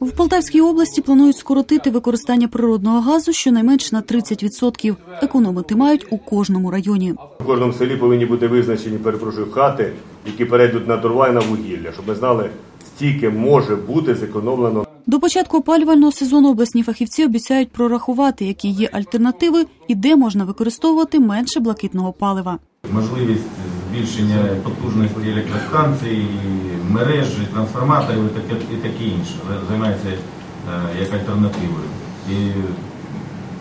В Полтавській області планують скоротити використання природного газу щонайменш на 30%. Економити мають у кожному районі. В кожному селі повинні бути визначені, перепрошую, хати, які перейдуть на дрова і на вугілля, щоб ми знали, стільки може бути зекономлено До початку опалювального сезону обласні фахівці обіцяють прорахувати, які є альтернативи і де можна використовувати менше блакитного палива. можливість збільшення потужності електростанцій, мережі, трансформаторів і таке, і таке інше. Займається е, як альтернативою. І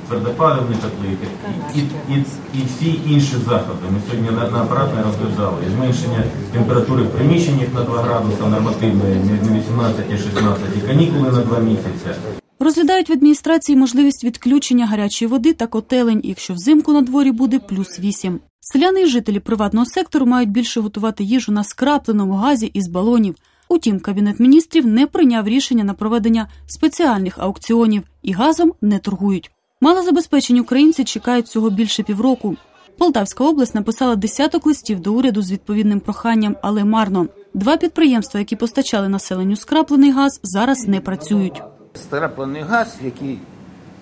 твердопаливні котли, і, і, і, і всі інші заходи. Ми сьогодні на, на апаратне розглядали. І зменшення температури в приміщеннях на 2 градуси нормативної, не 18, а 16, і канікули на 2 місяці. Розглядають в адміністрації можливість відключення гарячої води та котелень, якщо взимку на дворі буде плюс 8. Селяни і жителі приватного сектору мають більше готувати їжу на скрапленому газі із балонів. Утім, кабінет міністрів не прийняв рішення на проведення спеціальних аукціонів і газом не торгують. Малозабезпечені українці чекають цього більше півроку. Полтавська область написала десяток листів до уряду з відповідним проханням, але марно. Два підприємства, які постачали населенню скраплений газ, зараз не працюють. Скраплений газ, який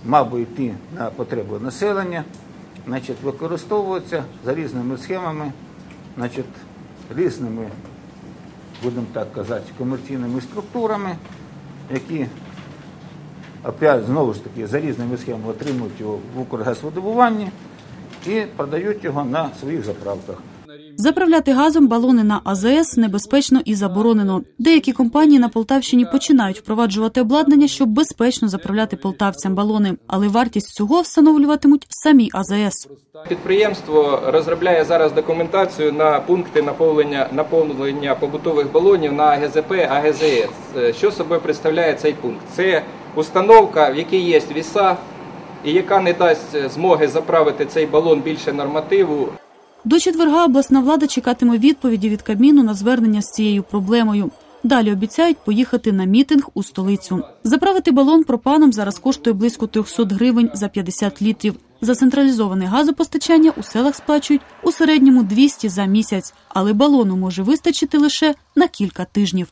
мав би йти на потребу населення, значить, використовуються за різними схемами, значить, різними, будемо так казати, комерційними структурами, які опять, знову ж таки за різними схемами отримують його в Укргазвидобуванні і продають його на своїх заправках. Заправляти газом балони на АЗС небезпечно і заборонено. Деякі компанії на Полтавщині починають впроваджувати обладнання, щоб безпечно заправляти полтавцям балони, але вартість цього встановлюватимуть самі АЗС. Підприємство розробляє зараз документацію на пункти наповнення, наповнення побутових балонів на АГЗП, АГЗС. Що собою представляє цей пункт? Це установка, в якій є віса, і яка не дасть змоги заправити цей балон більше нормативу. До четверга обласна влада чекатиме відповіді від Кабміну на звернення з цією проблемою. Далі обіцяють поїхати на мітинг у столицю. Заправити балон пропаном зараз коштує близько 300 гривень за 50 літрів. За централізоване газопостачання у селах сплачують у середньому 200 за місяць, але балону може вистачити лише на кілька тижнів.